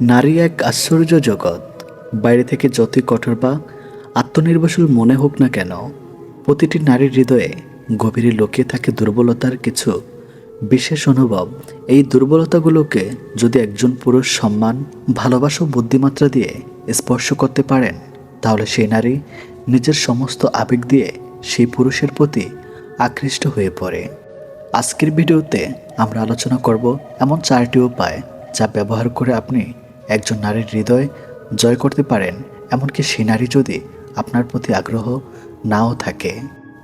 নারী এক আশ্চর্য জগৎ। বাইরে থেকে যতই কঠোর বা আত্মনির্ভরশীল মনে হোক না কেন, প্রতিটি নারীর হৃদয়ে গভীরে লুকিয়ে থাকে দুর্বলতার কিছু বিশেষ অনুভব। এই দুর্বলতাগুলোকে যদি একজন পুরুষ সম্মান, ভালোবাসা বুদ্ধিমাত্রা দিয়ে স্পর্শ করতে পারেন, তাহলে সেই নারী নিজের সমস্ত আবেগ দিয়ে সেই পুরুষের প্রতি আকৃষ্ট হয়ে পড়ে। আজকের ভিডিওতে আমরা আলোচনা করব এমন চারটি উপায় যা ব্যবহার করে আপনি একজন নারীর হৃদয় জয় করতে পারেন, এমনকি সেই নারী যদি আপনার প্রতি আগ্রহ নাও থাকে।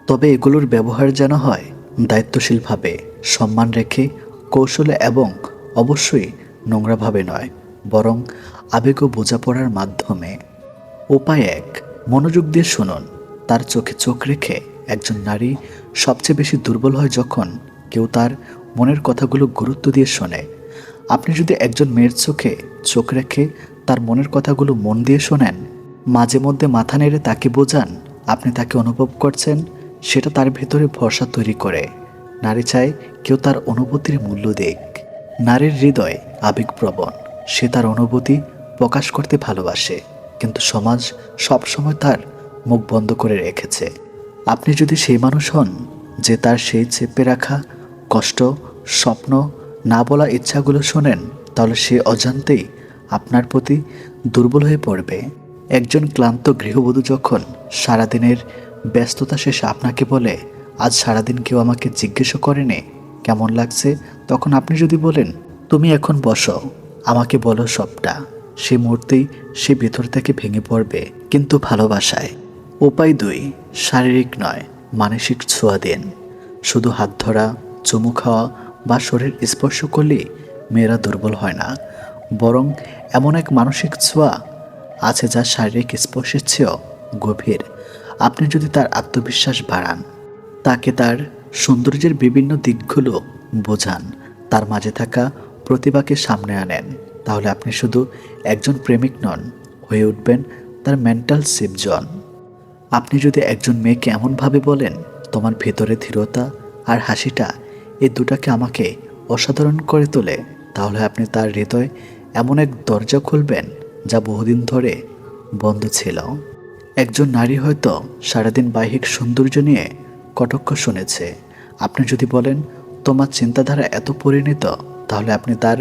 তবে এগুলোর ব্যবহার যেন হয় দায়িত্বশীলভাবে, সম্মান রেখে, কৌশলে এবং অবশ্যই নোংরাভাবে নয়, বরং আবেগ ও বোঝাপড়ার মাধ্যমে। উপায় এক, মনোযোগ দিয়ে শুনুন। তার চোখে চোখ রেখে একজন নারী সবচেয়ে বেশি দুর্বল হয় যখন কেউ তার মনের কথাগুলো গুরুত্ব দিয়ে শোনে। আপনি যদি একজন মেয়ের চোখে চোখ রেখে তার মনের কথাগুলো মন দিয়ে শোনেন, মাঝে মধ্যে মাথা নেড়ে তাকে বোঝান, আপনি তাকে অনুভব করছেন, সেটা তার ভেতরে ভরসা তৈরি করে। নারী চায় কেউ তার অনুভূতির মূল্য দিক। নারীর হৃদয় আবেগপ্রবণ, সে তার অনুভূতি প্রকাশ করতে ভালোবাসে, কিন্তু সমাজ সবসময় তার মুখ বন্ধ করে রেখেছে। আপনি যদি সেই মানুষ হন, যে তার সেই চেপে রাখা কষ্ট, স্বপ্ন না বলা ইচ্ছাগুলো শোনেন, তাহলে সে অজান্তেই আপনার প্রতি দুর্বল হয়ে পড়বে। একজন ক্লান্ত গৃহবধূ যখন সারাদিনের ব্যস্ততা শেষে আপনাকে বলে, আজ সারাদিন কেউ আমাকে জিজ্ঞেসও করেনি, কেমন লাগছে? তখন আপনি যদি বলেন, তুমি এখন বসো, আমাকে বলো সবটা। সে মুহূর্তেই সে ভেতর থেকে ভেঙে পড়বে, কিন্তু ভালোবাসায়। উপায় দুই, শারীরিক নয়, মানসিক ছোঁয়া দিন। শুধু হাত ধরা, চুমু খাওয়া বা শরীর স্পর্শ করলে মেয়েরা দুর্বল হয় না। বরং এমন এক মানসিক ছোঁয়া আছে যা শারীরিক স্পর্শের চেয়েও গভীর। আপনি যদি তার আত্মবিশ্বাস বাড়ান, তাকে তার সৌন্দর্যের বিভিন্ন দিকগুলো বোঝান, তার মাঝে থাকা প্রতিভাকে সামনে আনেন, তাহলে আপনি শুধু একজন প্রেমিক নন, হয়ে উঠবেন তার মেন্টাল সিপজন আপনি যদি একজন মেয়েকে এমনভাবে বলেন, তোমার ভেতরে ধীরতা আর হাসিটা এই দুটাকে আমাকে অসাধারণ করে তোলে, তাহলে আপনি তার হৃদয় এমন এক দরজা খুলবেন যা বহুদিন ধরে বন্ধ ছিল। একজন নারী হয়তো সারাদিন বাহ্যিক সৌন্দর্য নিয়ে কটক্ষ শুনেছে। আপনি যদি বলেন, তোমার চিন্তাধারা এত পরিণত তাহলে আপনি তার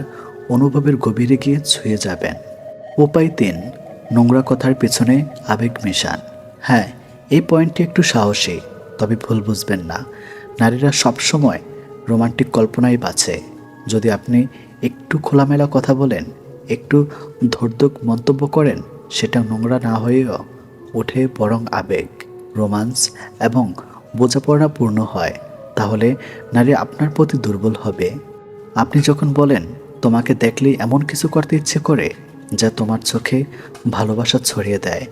অনুভবের গভীরে গিয়ে ছুঁয়ে যাবেন। উপায় তিন, নোংরা কথার পেছনে আবেগ মেশান। হ্যাঁ এই পয়েন্টটি একটু সাহসী, তবে ভুল বুঝবেন না। নারীরা সবসময় রোমান্টিক কল্পনাই বাঁচে। যদি আপনি একটু খোলামেলা কথা বলেন, একটু ধর্দক মন্তব্য করেন, সেটা নোংরা না হয়েও ওঠে বরং আবেগ, রোমান্স এবং বোঝাপড়া পূর্ণ হয়। তাহলে নারী আপনার প্রতি দুর্বল হবে। আপনি যখন বলেন, তোমাকে দেখলেই এমন কিছু করতে ইচ্ছে করে যা তোমার চোখে ভালোবাসা ছড়িয়ে দেয়,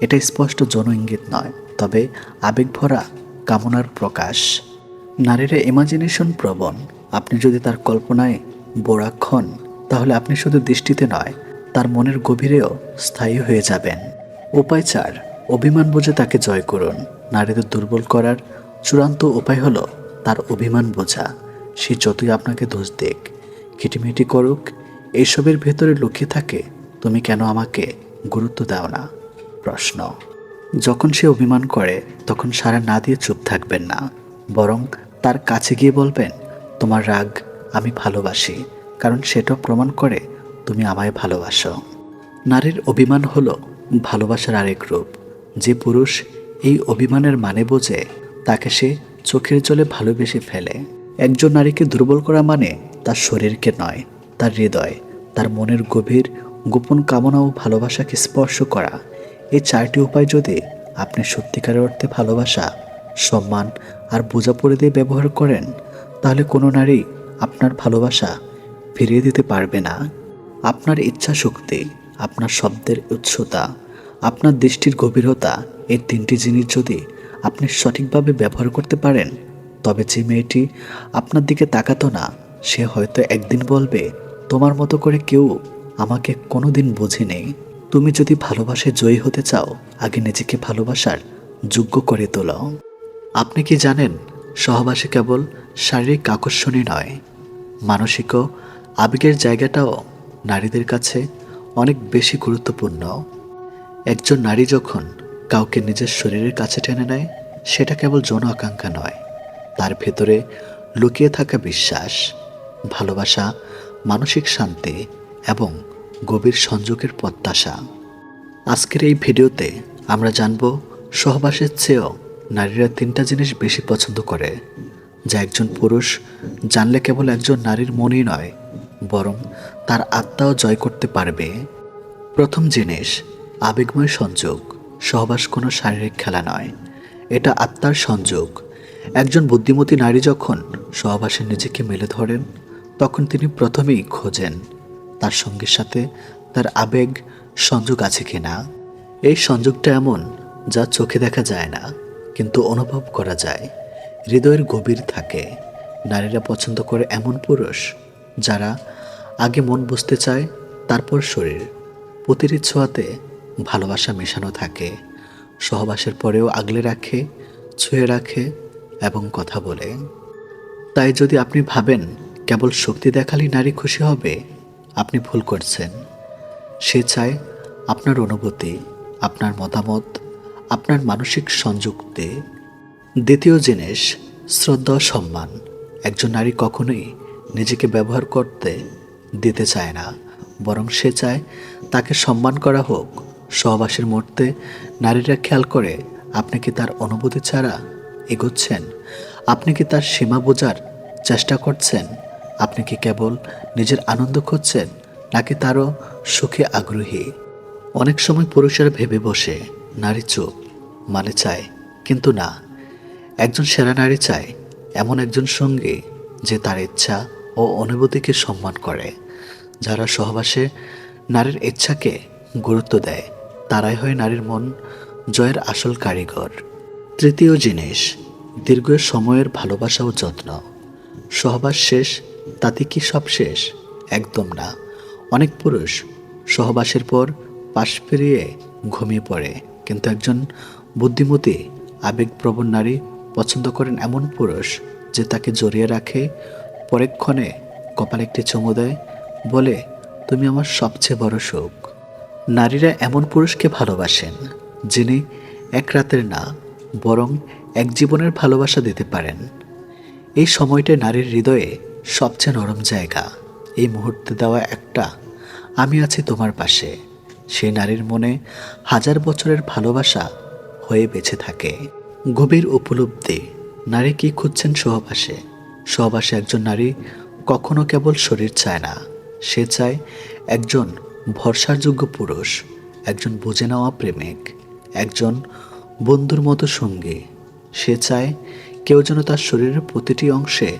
এটা স্পষ্ট জন ইঙ্গিত নয়, তবে আবেগ ভরা কামনার প্রকাশ। নারীরা ইমাজিনেশন প্রবণ। আপনি যদি তার কল্পনায় বোরাক হন, তাহলে আপনি শুধু দৃষ্টিতে নয়, তার মনের গভীরেও স্থায়ী হয়ে যাবেন। উপায় চার, অভিমান বুঝে তাকে জয় করুন। নারীদের দুর্বল করার চূড়ান্ত উপায় হলো তার অভিমান বোঝা। সে যতই আপনাকে দোষ দেখ খিটিমিটি করুক এইসবের ভেতরে লুকিয়ে থাকে, তুমি কেন আমাকে গুরুত্ব দাও না? প্রশ্ন। যখন সে অভিমান করে, তখন সারা না দিয়ে চুপ থাকবেন না। বরং তার কাছে গিয়ে বলবেন, তোমার রাগ আমি ভালোবাসি, কারণ সেটাও প্রমাণ করে তুমি আমায় ভালোবাসো। নারীর অভিমান হলো ভালোবাসার আরেক রূপ। যে পুরুষ এই অভিমানের মানে বোঝে, তাকে সে চোখের জলে ভালোবেসে ফেলে। একজন নারীকে দুর্বল করা মানে তার শরীরকে নয়, তার হৃদয়, তার মনের গভীর, গোপন কামনা ও ভালোবাসাকে স্পর্শ করা। এই চারটি উপায় যদি আপনি সত্যিকারের অর্থে ভালোবাসা, সম্মান আর বোঝাপড়ে দিয়ে ব্যবহার করেন, তাহলে কোনো নারী আপনার ভালোবাসা ফিরিয়ে দিতে পারবে না। আপনার ইচ্ছা শক্তি আপনার শব্দের উৎসতা আপনার দৃষ্টির গভীরতা, এই তিনটি জিনিস যদি আপনি সঠিকভাবে ব্যবহার করতে পারেন, তবে যে মেয়েটি আপনার দিকে তাকাতো না, সে হয়তো একদিন বলবে, তোমার মতো করে কেউ আমাকে কোনো কোনোদিন বোঝেনি। তুমি যদি ভালোবাসে জয়ী হতে চাও, আগে নিজেকে ভালোবাসার যোগ্য করে তোলো। আপনি কি জানেন, সহবাসে কেবল শারীরিক আকর্ষণই নয়, মানসিক ও আবেগের জায়গাটাও নারীদের কাছে অনেক বেশি গুরুত্বপূর্ণ। একজন নারী যখন কাউকে নিজের শরীরের কাছে টেনে নেয়, সেটা কেবল যৌন আকাঙ্ক্ষা নয়, তার ভেতরে লুকিয়ে থাকা বিশ্বাস, ভালোবাসা, মানসিক শান্তি এবং গভীর সংযোগের প্রত্যাশা। আজকের এই ভিডিওতে আমরা জানব সহবাসের চেয়েও নারীরা তিনটা জিনিস বেশি পছন্দ করে, যা একজন পুরুষ জানলে কেবল একজন নারীর মনই নয়, বরং তার আত্মাও জয় করতে পারবে। প্রথম জিনিস, আবেগময় সংযোগ, সহবাস কোনো শারীরিক খেলা নয়। এটা আত্মার সংযোগ। একজন বুদ্ধিমতী নারী যখন সহবাসে নিজেকে মেলে ধরেন, তখন তিনি প্রথমেই খোঁজেন তার সঙ্গীর সাথে তার আবেগ সংযোগ আছে কিনা। এই সংযোগটা এমন যা চোখে দেখা যায় না। কিন্তু অনুভব করা যায়, হৃদয়ের গভীর থাকে। নারীরা পছন্দ করে এমন পুরুষ যারা আগে মন বুঝতে চায়, তারপর শরীর। প্রতিটি ছোঁয়াতে ভালোবাসা মেশানো থাকে। সহবাসের পরেও আগলে রাখে, ছুঁয়ে রাখে এবং কথা বলে। তাই যদি আপনি ভাবেন, কেবল শক্তি দেখালেই নারী খুশি হবে, আপনি ভুল করছেন। সে চায় আপনার অনুভূতি, আপনার মতামত আপনার মানসিক সংযুক্তি। দ্বিতীয় জিনিস, শ্রদ্ধা, সম্মান। একজন নারী কখনোই নিজেকে ব্যবহার করতে দিতে চায় না, বরং সে চায় তাকে সম্মান করা হোক। সহবাসের মুহূর্তে নারীরা খেয়াল করে আপনি কি তার অনুভূতি ছাড়া এগোচ্ছেন? আপনি কি তার সীমা বোঝার চেষ্টা করছেন? আপনি কি কেবল নিজের আনন্দ খুঁজছেন, নাকি তারও সুখে আগ্রহী? অনেক সময় পুরুষেরা ভেবে বসে নারী চুপ মানে চায়, কিন্তু না। একজন সেরা নারী চায় এমন একজন সঙ্গী যে তার ইচ্ছা ও অনুভূতিকে সম্মান করে। যারা সহবাসে নারীর ইচ্ছাকে গুরুত্ব দেয়, তারাই হয় নারীর মন জয়ের আসল কারিগর। তৃতীয় জিনিস, দীর্ঘ সময়ের ভালোবাসা ও যত্ন। সহবাস শেষ, তাতে কি সব শেষ? একদম না। অনেক পুরুষ সহবাসের পর পাশ ফিরিয়ে ঘুমিয়ে পড়ে। কিন্তু একজন বুদ্ধিমতী, আবেগপ্রবণ নারী পছন্দ করেন এমন পুরুষ যে তাকে জড়িয়ে রাখে পরেক্ষণে কপালে একটি চুমু দেয়, বলে, তুমি আমার সবচেয়ে বড় সুখ। নারীরা এমন পুরুষকে ভালোবাসেন, যিনি এক রাতের না, বরং এক জীবনের ভালোবাসা দিতে পারেন। এই সময়টা নারীর হৃদয়ে সবচেয়ে নরম জায়গা। এই মুহূর্তে দেওয়া একটা, আমি আছি তোমার পাশে। সেই নারীর মনে হাজার বছরের ভালোবাসা হয়ে বেঁচে থাকে। গভীর উপলব্ধি। নারী কি খুঁজছেন সহবাসে? সহবাসে একজন নারী কখনো কেবল শরীর চায় না। সে চায় একজন ভরসাযোগ্য পুরুষ, একজন বুঝে নেওয়া প্রেমিক, একজন বন্ধুর মতো সঙ্গী। সে চায় কেউ যেন তার শরীরের প্রতিটি অংশে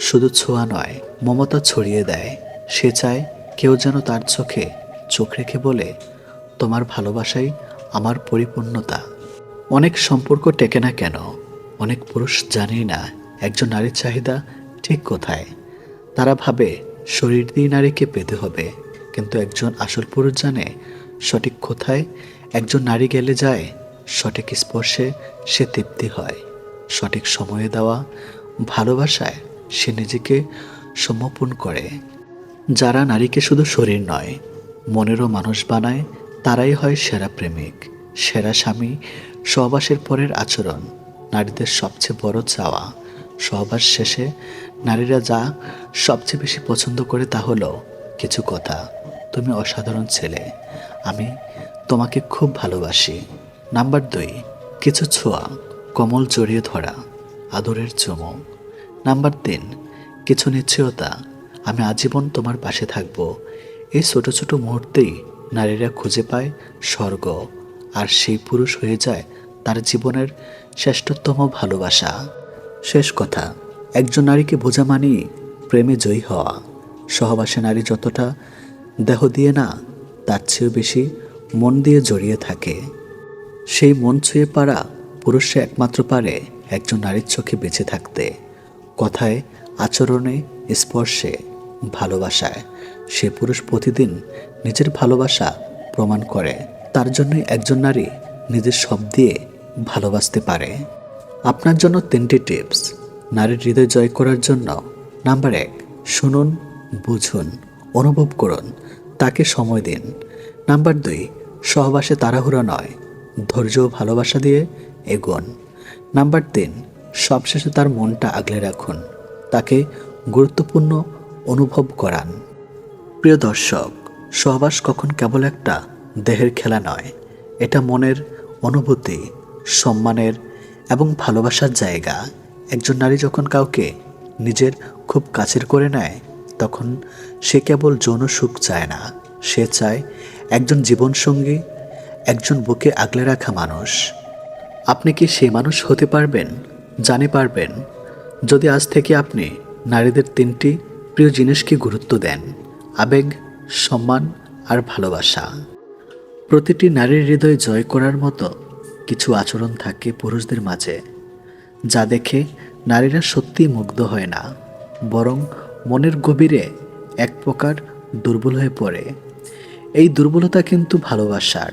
শুধু ছোঁয়া নয়, মমতা ছড়িয়ে দেয়। সে চায় কেউ যেন তার চোখে চোখ রেখে বলে, তোমার ভালোবাসাই আমার পরিপূর্ণতা। অনেক সম্পর্ক টেকে না কেন? অনেক পুরুষ জানেই না একজন নারীর চাহিদা ঠিক কোথায়। তারা ভাবে শরীর দিয়ে নারীকে পেতে হবে। কিন্তু একজন আসল পুরুষ জানে সঠিক কোথায়, একজন নারী গেলে যায় সঠিক স্পর্শে সে তৃপ্তি হয়। সঠিক সময়ে দেওয়া ভালোবাসায় সে নিজেকে সমর্পণ করে। যারা নারীকে শুধু শরীর নয় মনেরও মানুষ বানায়, তারাই হয় সেরা প্রেমিক, সেরা স্বামী, সহবাসের পরের আচরণ, নারীদের সবচেয়ে বড় চাওয়া। সহবাস শেষে নারীরা যা সবচেয়ে বেশি পছন্দ করে তা হলো কিছু কথা, তুমি অসাধারণ ছেলে, আমি তোমাকে খুব ভালোবাসি। নাম্বার দুই, কিছু ছোঁয়া, কমল জড়িয়ে ধরা, আদরের চুমু। নাম্বার তিন, কিছু নিশ্চয়তা, আমি আজীবন তোমার পাশে থাকব এই ছোট ছোট মুহূর্তেই নারীরা খুঁজে পায় স্বর্গ, আর সেই পুরুষ হয়ে যায় তার জীবনের শ্রেষ্ঠতম ভালোবাসা। শেষ কথা, একজন নারীকে বোঝা মানেই প্রেমে জয়ী হওয়া। সহবাসে নারী যতটা দেহ দিয়ে না, তার চেয়েও বেশি মন দিয়ে জড়িয়ে থাকে। সেই মন ছুঁয়ে পারা পুরুষে একমাত্র পারে একজন নারীর চোখে বেঁচে থাকতে। কথায়, আচরণে, স্পর্শে, ভালোবাসায়। সে পুরুষ প্রতিদিন নিজের ভালোবাসা প্রমাণ করে। তার জন্যই একজন নারী নিজের সব দিয়ে ভালোবাসতে পারে। আপনার জন্য তিনটি টিপস। নারীর হৃদয় জয় করার জন্য নাম্বার এক, শুনুন, বুঝুন, অনুভব করুন, তাকে সময় দিন। নাম্বার দুই, সহবাসে তাড়াহুড়া নয়, ধৈর্য ভালোবাসা দিয়ে এগোন। নাম্বার তিন, সবশেষে তার মনটা আগলে রাখুন, তাকে গুরুত্বপূর্ণ অনুভব করান। প্রিয় দর্শক, সহবাস কখন কেবল একটা দেহের খেলা নয়, এটা মনের অনুভূতি, সম্মানের এবং ভালোবাসার জায়গা। একজন নারী যখন কাউকে নিজের খুব কাছের করে নেয়, তখন সে কেবল যৌন সুখ চায় না, সে চায় একজন জীবনসঙ্গী, একজন বুকে আগলে রাখা মানুষ। আপনি কি সেই মানুষ হতে পারবেন, জানে পারবেন? যদি আজ থেকে আপনি নারীদের তিনটি প্রিয় জিনিসকে গুরুত্ব দেন আবেগ, সম্মান আর ভালোবাসা। প্রতিটি নারীর হৃদয় জয় করার মতো কিছু আচরণ থাকে পুরুষদের মাঝে, যা দেখে নারীরা সত্যি মুগ্ধ হয় না, বরং মনের গভীরে এক প্রকার দুর্বল হয়ে পড়ে। এই দুর্বলতা কিন্তু ভালোবাসার,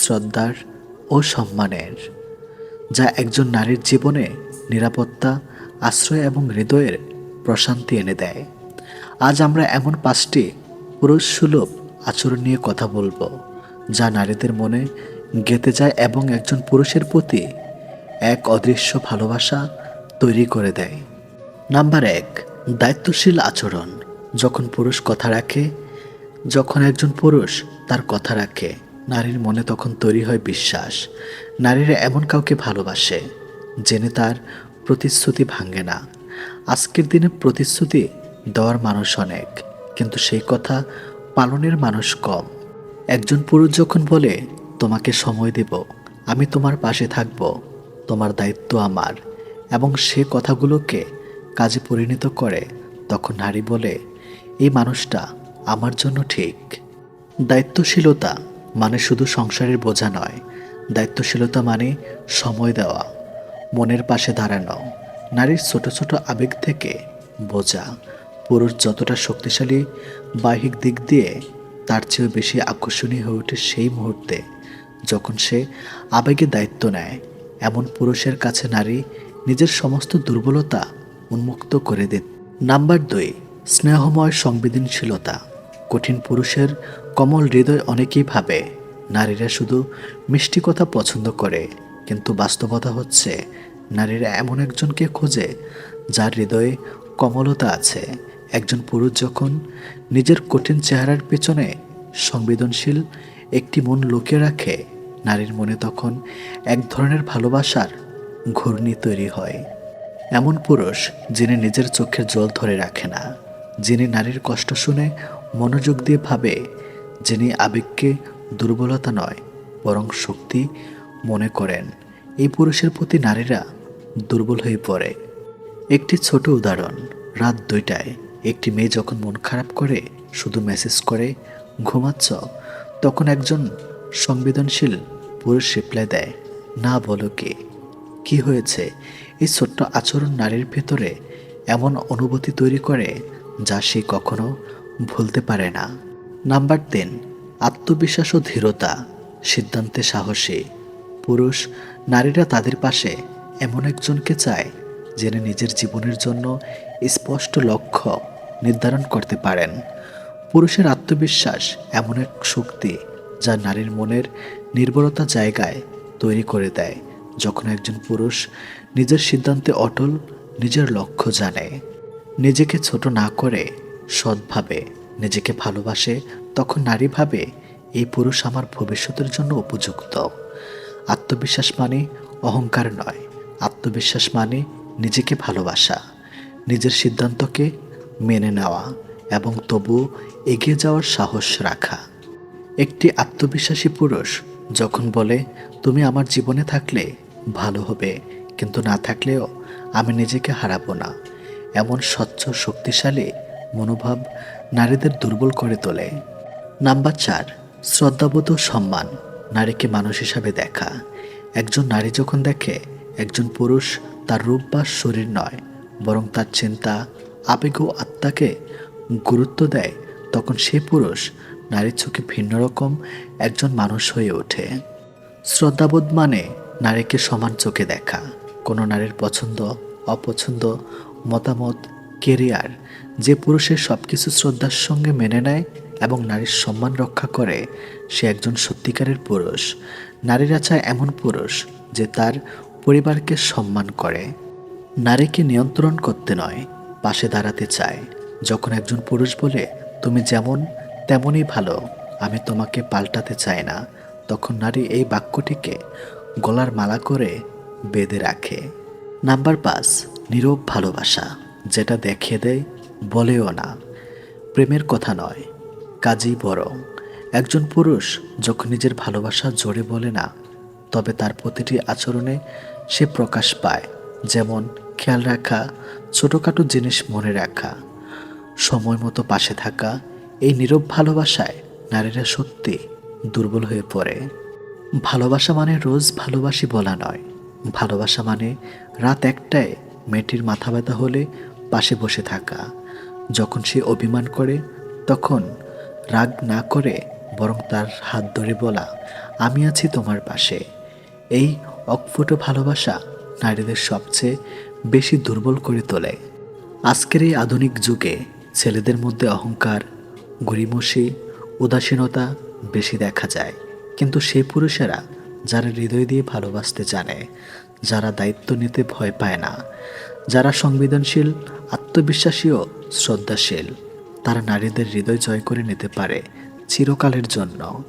শ্রদ্ধার ও সম্মানের, যা একজন নারীর জীবনে নিরাপত্তা, আশ্রয় এবং হৃদয়ের প্রশান্তি এনে দেয়। আজ আমরা এমন পাঁচটি পুরুষ সুলভ আচরণ নিয়ে কথা বলব, যা নারীদের মনে গেঁথে যায় এবং একজন পুরুষের প্রতি এক অদৃশ্য ভালোবাসা তৈরি করে দেয়। নাম্বার এক, দায়িত্বশীল আচরণ। যখন পুরুষ কথা রাখে, যখন একজন পুরুষ তার কথা রাখে, নারীর মনে তখন তৈরি হয় বিশ্বাস। নারীরা এমন কাউকে ভালোবাসে, জেনে তার প্রতিশ্রুতি ভাঙে না। আজকের দিনে প্রতিশ্রুতি দেওয়ার মানুষ অনেক। কিন্তু সেই কথা পালনের মানুষ কম। একজন পুরুষ যখন বলে, তোমাকে সময় দেব, আমি তোমার পাশে থাকব, তোমার দায়িত্ব আমার, এবং সে কথাগুলোকে কাজে পরিণত করে, তখন নারী বলে, এই মানুষটা আমার জন্য ঠিক। দায়িত্বশীলতা মানে শুধু সংসারের বোঝা নয়, দায়িত্বশীলতা মানে সময় দেওয়া, মনের পাশে দাঁড়ানো, নারীর ছোট ছোট আবেগ থেকে বোঝা। পুরুষ যতটা শক্তিশালী বাহিক দিক দিয়ে, তার চেয়েও বেশি আকর্ষণীয় হয়ে ওঠে সেই মুহূর্তে যখন সে আবেগে দায়িত্ব নেয়। এমন পুরুষের কাছে নারী নিজের সমস্ত দুর্বলতা উন্মুক্ত করে দেন নাম্বার দুই, স্নেহময় সংবেদনশীলতা। কঠিন পুরুষের কমল হৃদয় অনেকেই ভাবে, নারীরা শুধু মিষ্টি কথা পছন্দ করে, কিন্তু বাস্তবতা হচ্ছে, নারীরা এমন একজনকে খোঁজে, যার হৃদয়ে কমলতা আছে। একজন পুরুষ যখন নিজের কঠিন চেহারার পেছনে সংবেদনশীল একটি মন লুকিয়ে রাখে, নারীর মনে তখন এক ধরনের ভালোবাসার ঘূর্ণি তৈরি হয়। এমন পুরুষ যিনি নিজের চোখের জল ধরে রাখে না, যিনি নারীর কষ্ট শুনে মনোযোগ দিয়ে ভাবে, যিনি আবেগকে দুর্বলতা নয়, বরং শক্তি মনে করেন। এই পুরুষের প্রতি নারীরা দুর্বল হয়ে পড়ে। একটি ছোট উদাহরণ, রাত দুইটায়। একটি মেয়ে যখন মন খারাপ করে, শুধু মেসেজ করে, ঘুমাচ্ছ? তখন একজন সংবেদনশীল পুরুষ রিপ্লাই দেয়, না বলো কি? কি হয়েছে? এই ছোট্ট আচরণ নারীর ভেতরে এমন অনুভূতি তৈরি করে যা সে কখনো ভুলতে পারে না। নাম্বার তিন, আত্মবিশ্বাস ও ধীরতা, সিদ্ধান্তে সাহসী। পুরুষ, নারীরা তাদের পাশে এমন একজনকে চায়, যিনি নিজের জীবনের জন্য স্পষ্ট লক্ষ্য নির্ধারণ করতে পারেন। পুরুষের আত্মবিশ্বাস এমন এক শক্তি যা নারীর মনের নির্ভরতা জায়গায় তৈরি করে দেয়, যখন একজন পুরুষ নিজের সিদ্ধান্তে অটল, নিজের লক্ষ্য জানে। নিজেকে ছোট না করে সৎভাবে নিজেকে ভালোবাসে, তখন নারী ভাবে এই পুরুষ আমার ভবিষ্যতের জন্য উপযুক্ত। আত্মবিশ্বাস মানে অহংকার নয়। আত্মবিশ্বাস মানে নিজেকে ভালোবাসা। নিজের সিদ্ধান্তকে মেনে নেওয়া এবং তবু এগিয়ে যাওয়ার সাহস রাখা। একটি আত্মবিশ্বাসী পুরুষ যখন বলে, তুমি আমার জীবনে থাকলে ভালো হবে, কিন্তু না থাকলেও আমি নিজেকে হারাবো না। এমন স্বচ্ছ, শক্তিশালী মনোভাব নারীদের দুর্বল করে তোলে। নাম্বার চার, শ্রদ্ধাবোধ সম্মান নারীকে মানুষ হিসাবে দেখা। একজন নারী যখন দেখে, একজন পুরুষ তার রূপ বা শরীর নয়, বরং তার চিন্তা আবেগ ও আত্মাকে গুরুত্ব দেয়, তখন সে পুরুষ নারীর চোখে ভিন্ন রকম একজন মানুষ হয়ে ওঠে। শ্রদ্ধাবোধ মানে নারীকে সমান চোখে দেখা। কোনো নারীর পছন্দ, অপছন্দ, মতামত, কেরিয়ার, যে পুরুষের সব কিছু শ্রদ্ধার সঙ্গে মেনে নেয় এবং নারীর সম্মান রক্ষা করে, সে একজন সত্যিকারের পুরুষ। নারীরা চায় এমন পুরুষ যে তার পরিবারকে সম্মান করে। নারীকে নিয়ন্ত্রণ করতে নয় পাশে দাঁড়াতে চায়। যখন একজন পুরুষ বলে, তুমি যেমন, তেমনই ভালো, আমি তোমাকে পাল্টাতে চাই না। তখন নারী এই বাক্যটিকে গলার মালা করে বেঁধে রাখে। নাম্বার পাঁচ, নীরব ভালোবাসা, যেটা দেখিয়ে দেয়, বলেও না। প্রেমের কথা নয় কাজেই বরং। একজন পুরুষ যখন নিজের ভালোবাসা জোরে বলে না, তবে তার প্রতিটি আচরণে সে প্রকাশ পায়, যেমন খেয়াল রাখা, ছোটোখাটো জিনিস মনে রাখা। সময় মতো পাশে থাকা এই নীরব ভালোবাসায় নারীরা সত্যি দুর্বল হয়ে পড়ে। ভালোবাসা মানে রোজ ভালোবাসি বলা নয়। ভালোবাসা মানে রাত একটায় মেয়েটির মাথা ব্যথা হলে পাশে বসে থাকা। যখন সে অভিমান করে, তখন রাগ না করে বরং তার হাত ধরে বলা, আমি আছি তোমার পাশে। এই অকফুট ভালোবাসা নারীদের সবচেয়ে বেশি দুর্বল করে তোলে। আজকের এই আধুনিক যুগে ছেলেদের মধ্যে অহংকার গরিমসি উদাসীনতা বেশি দেখা যায়। কিন্তু সেই পুরুষেরা যারা হৃদয় দিয়ে ভালোবাসতে জানে, যারা দায়িত্ব নিতে ভয় পায় না, যারা সংবেদনশীল, আত্মবিশ্বাসী ও শ্রদ্ধাশীল, তারা নারীদের হৃদয় জয় করে নিতে পারে চিরকালের জন্য।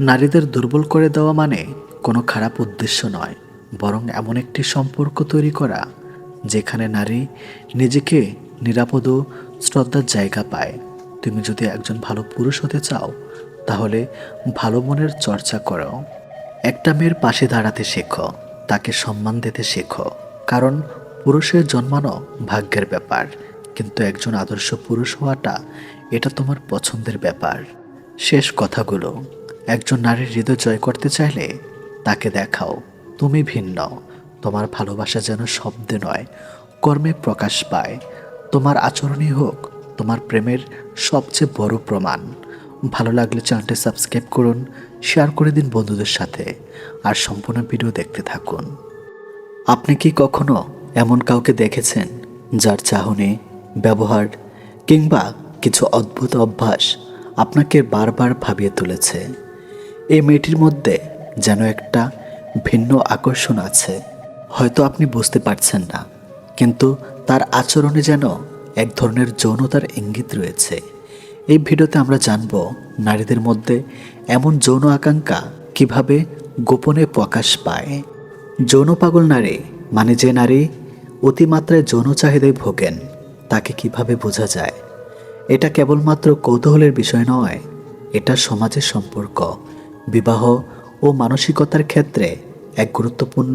নারীদের দুর্বল করে দেওয়া মানে কোনো খারাপ উদ্দেশ্য নয়, বরং এমন একটি সম্পর্ক তৈরি করা যেখানে নারী নিজেকে নিরাপদ ও শ্রদ্ধার জায়গা পায়। তুমি যদি একজন ভালো পুরুষ হতে চাও, তাহলে ভালো মনের চর্চা করো। একটা মেয়ের পাশে দাঁড়াতে শেখো, তাকে সম্মান দিতে শেখো। কারণ পুরুষের জন্মানো ভাগ্যের ব্যাপার, কিন্তু একজন আদর্শ পুরুষ হওয়াটা এটা তোমার পছন্দের ব্যাপার। শেষ কথাগুলো। একজন নারীর হৃদয় জয় করতে চাইলে তাকে দেখাও, তুমি ভিন্ন। তোমার ভালোবাসা যেন শব্দে নয়, কর্মে প্রকাশ পায়। তোমার আচরণই হোক, তোমার প্রেমের সবচেয়ে বড় প্রমাণ। ভালো লাগলে চ্যানেলটি সাবস্ক্রাইব করুন শেয়ার করে দিন বন্ধুদের সাথে, আর সম্পূর্ণ ভিডিও দেখতে থাকুন। আপনি কি কখনো এমন কাউকে দেখেছেন যার চাহনি, ব্যবহার কিংবা কিছু অদ্ভুত অভ্যাস আপনাকে বারবার ভাবিয়ে তুলেছে? এই মেয়েটির মধ্যে যেন একটা ভিন্ন আকর্ষণ আছে। হয়তো আপনি বুঝতে পারছেন না, কিন্তু তার আচরণে যেন এক ধরনের যৌনতার ইঙ্গিত রয়েছে। এই ভিডিওতে আমরা জানব নারীদের মধ্যে এমন যৌন আকাঙ্ক্ষা কীভাবে গোপনে প্রকাশ পায়। যৌন পাগল নারী মানে যে নারী অতিমাত্রায় যৌন চাহিদায় ভোগেন, তাকে কীভাবে বোঝা যায়? এটা কেবলমাত্র কৌতূহলের বিষয় নয়, এটা সমাজের সম্পর্ক, বিবাহ ও মানসিকতার ক্ষেত্রে এক গুরুত্বপূর্ণ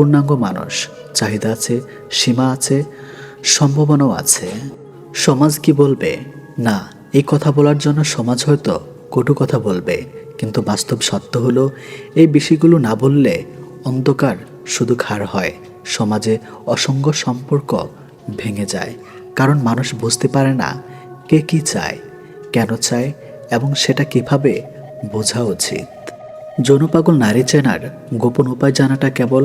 পূর্ণাঙ্গ মানুষ। চাহিদা আছে, সীমা আছে, সম্ভাবনাও আছে। সমাজ কি বলবে? না, এই কথা বলার জন্য সমাজ হয়তো কটু কথা বলবে, কিন্তু বাস্তব সত্য হলো, এই বিষয়গুলো না বললে অন্ধকার শুধু খার হয়। সমাজে অসংখ্য সম্পর্ক ভেঙে যায়, কারণ মানুষ বুঝতে পারে না কে কি চায়, কেন চায়, এবং সেটা কীভাবে বোঝা উচিত। যৌনপাগল নারী চেনার গোপন উপায় জানাটা কেবল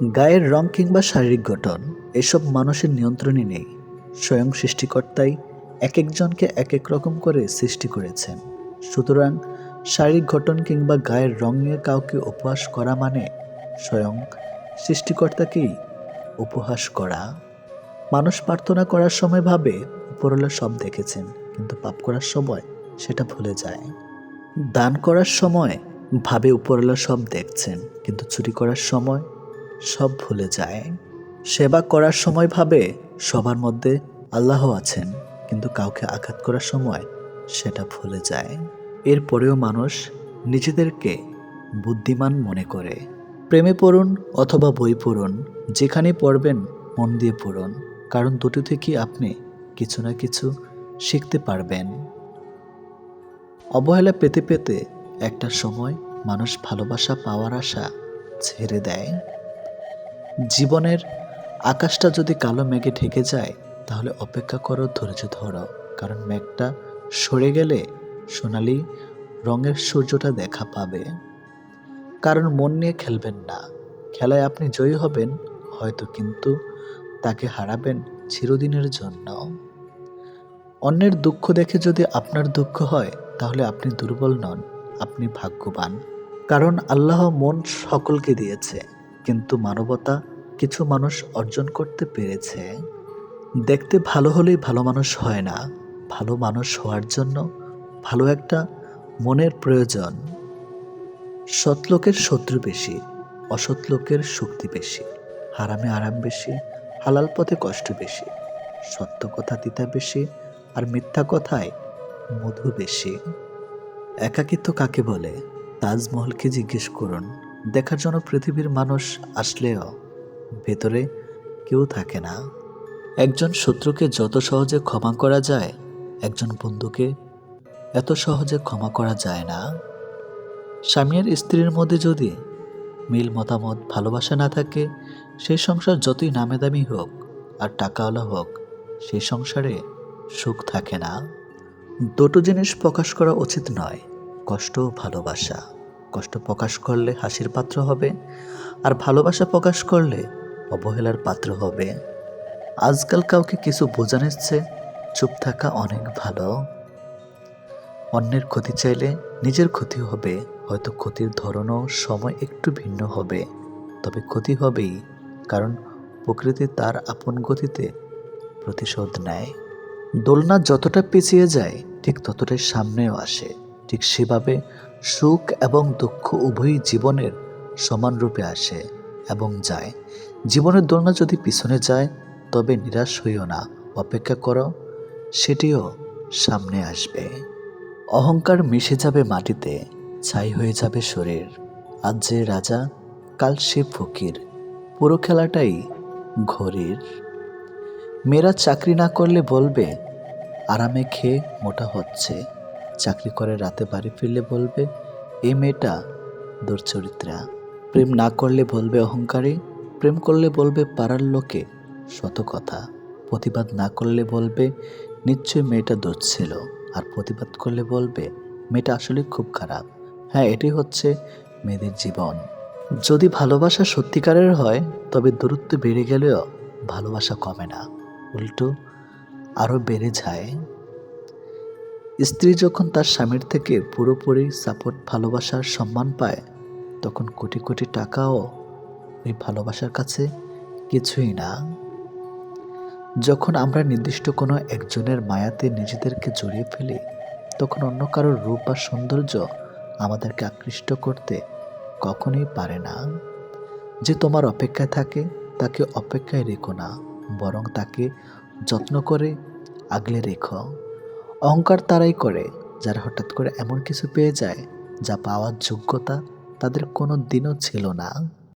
গায়ের রং কিংবা শারীরিক গঠন, এসব মানুষের নিয়ন্ত্রণে নেই। স্বয়ং সৃষ্টিকর্তাই এক একজনকে এক এক রকম করে সৃষ্টি করেছেন। সুতরাং শারীরিক গঠন কিংবা গায়ের রং নিয়ে কাউকে উপহাস করা মানে স্বয়ং সৃষ্টিকর্তাকেই উপহাস করা। মানুষ প্রার্থনা করার সময় ভাবে, উপরওয়ালা সব দেখেছেন, কিন্তু পাপ করার সময় সেটা ভুলে যায়। দান করার সময় ভাবে, উপরওয়ালা সব দেখছেন, কিন্তু চুরি করার সময় সব ভুলে যায়। সেবা করার সময় ভাবে সবার মধ্যে আল্লাহ আছেন, কিন্তু কাউকে আঘাত করার সময় সেটা ভুলে যায়। এরপরেও মানুষ নিজেদেরকে বুদ্ধিমান মনে করে। প্রেমে পড়ুন অথবা বই পড়ুন যেখানে পড়বেন মন দিয়ে পড়ুন, কারণ দুটো থেকে আপনি কিছু না কিছু শিখতে পারবেন। অবহেলা পেতে পেতে একটা সময় মানুষ ভালোবাসা পাওয়ার আশা ছেড়ে দেয়। জীবনের আকাশটা যদি কালো মেঘে ঢেকে যায়, তাহলে অপেক্ষা করো ধৈর্য ধরো। কারণ মেঘটা সরে গেলে সোনালি রঙের সূর্যটা দেখা পাবে। কারণ মন নিয়ে খেলবেন না। খেলায় আপনি জয়ী হবেন, হয়তো কিন্তু তাকে হারাবেন চিরদিনের জন্য। অন্যের দুঃখ দেখে যদি আপনার দুঃখ হয়, তাহলে আপনি দুর্বল নন, আপনি ভাগ্যবান। কারণ আল্লাহ মন সকলকে দিয়েছে। কিন্তু মানবতা কিছু মানুষ অর্জন করতে পেরেছে। দেখতে ভালো হলেই ভালো মানুষ হয় না। ভালো মানুষ হওয়ার জন্য ভালো একটা মনের প্রয়োজন। সৎ লোকের শত্রু বেশি, অসৎ লোকের শক্তি বেশি, হারামে আরাম বেশি, হালাল পথে কষ্ট বেশি, সত্য কথা দিতে বেশি আর মিথ্যা কথায় মধু বেশি। একাকিত্ব কাকে বলে? তাজমহলকে জিজ্ঞেস করুন। দেখার জন্য পৃথিবীর মানুষ আসলেও ভেতরে কেউ থাকে না। একজন শত্রুকে যত সহজে ক্ষমা করা যায়, একজন বন্ধুকে এত সহজে ক্ষমা করা যায় না। স্বামী আর স্ত্রীর মধ্যে যদি মিল, মতামত, ভালোবাসা না থাকে সেই সংসার যতই নামে দামি হোক আর টাকাওয়ালা হোক সেই সংসারে সুখ থাকে না। দুটো জিনিস প্রকাশ করা উচিত নয়, কষ্ট ভালোবাসা। কষ্ট প্রকাশ করলে হাসির পাত্র হবে আর ভালোবাসা প্রকাশ করলে অবহেলার পাত্র হবে। আজকাল কাউকে কিছু বোঝানোর চেয়ে চুপ থাকা অনেক ভালো। অন্যের ক্ষতি চাইলে নিজের ক্ষতি হবে, হয়তো ক্ষতির ধরনও সময় একটু ভিন্ন হবে। তবে ক্ষতি হবেই, কারণ প্রকৃতি তার আপন গতিতে প্রতিশোধ নেয়। দোলনা যতটা পিছিয়ে যায়, ঠিক ততটাই সামনেও আসে, ঠিক সেভাবে সুখ এবং দুঃখ উভয়ই জীবনের সমান রূপে আসে এবং যায়। জীবনের দোলনা যদি পিছনে যায়, তবে নিরাশ হইও না, অপেক্ষা করো, সেটিও সামনে আসবে। অহংকার মিশে যাবে মাটিতে, ছাই হয়ে যাবে শরীর। আজ যে রাজা, কাল সে ফকির, পুরো খেলাটাই ঘড়ির মেয়েরা চাকরি না করলে বলবে, আরামে খেয়ে মোটা হচ্ছে। চাকরি করে রাতে বাড়ি ফিরলে বলবে, এই মেয়েটা দুর্চরিত্রা। প্রেম না করলে বলবে অহংকারী, প্রেম করলে বলবে পাড়ার লোকে শত কথা। প্রতিবাদ না করলে বলবে, নিশ্চয়ই মেয়েটা দোষ ছিল। আর প্রতিবাদ করলে বলবে, মেয়েটা আসলে খুব খারাপ। হ্যাঁ এটি হচ্ছে মেয়েদের জীবন। যদি ভালোবাসা সত্যিকারের হয়, তবে দূরত্ব বেড়ে গেলেও ভালোবাসা কমে না। উল্টো আরও বেড়ে যায়। স্ত্রী যখন তার স্বামীর থেকে পুরোপুরি সাপোর্ট ভালোবাসার সম্মান পায়, তখন কোটি কোটি টাকাও ওই ভালোবাসার কাছে কিছুই না। যখন আমরা নির্দিষ্ট কোনো একজনের মায়াতে নিজেদেরকে জড়িয়ে ফেলি, তখন অন্য কারোর রূপ বা সৌন্দর্য আমাদেরকে আকৃষ্ট করতে কখনোই পারে না। যে তোমার অপেক্ষায় থাকে, তাকে অপেক্ষায় রেখো না, বরং তাকে যত্ন করে আগলে রেখো। অহংকার তারাই করে, যারা হঠাৎ করে এমন কিছু পেয়ে যায়, যা পাওয়ার যোগ্যতা তাদের কোনো দিনও ছিল না।